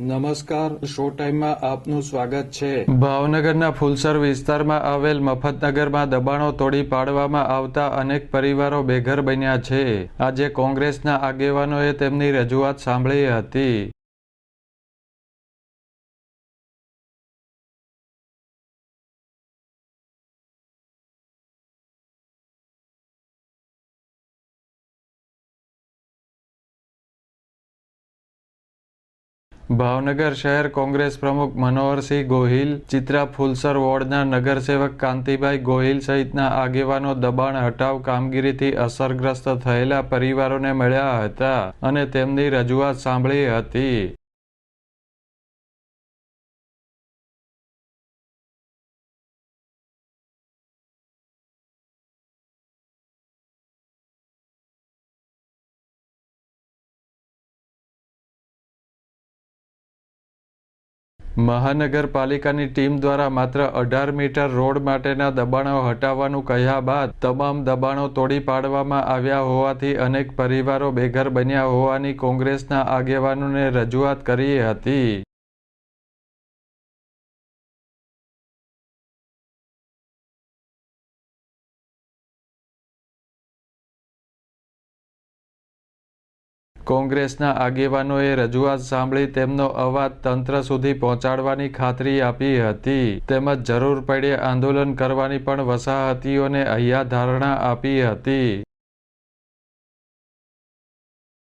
નમસ્કાર શો ટાઈમમાં આપનું સ્વાગત છે. ભાવનગરના ફુલસર વિસ્તારમાં આવેલ મફતનગરમાં દબાણો તોડી પાડવામાં આવતા અનેક પરિવારો બેઘર બન્યા છે. આજે કોંગ્રેસના આગેવાનોએ તેમની રજૂઆત સાંભળી હતી. ભાવનગર શહેર કોંગ્રેસ પ્રમુખ મનોહરસિંહ ગોહિલ, ચિત્રા ફુલસર વોર્ડના નગરસેવક કાંતિભાઈ ગોહિલ સહિતના આગેવાનો દબાણ હટાવ કામગીરીથી અસરગ્રસ્ત થયેલા પરિવારોને મળ્યા હતા અને તેમની રજૂઆત સાંભળી હતી. મહાનગરપાલિકાની ટીમ દ્વારા માત્ર અઢાર મીટર રોડ માટેના દબાણો હટાવવાનું કહ્યા બાદ તમામ દબાણો તોડી પાડવામાં આવ્યા હોવાથી અનેક પરિવારો બેઘર બન્યા હોવાની કોંગ્રેસના આગેવાનોને રજૂઆત કરી હતી. કોંગ્રેસના આગેવાનોએ રજૂઆત સાંભળી તેમનો અવાજ તંત્ર સુધી પહોંચાડવાની ખાતરી આપી હતી. તેમજ જરૂર પડે આંદોલન કરવાની પણ વસાહતીઓને હૈયાધારણા આપી હતી.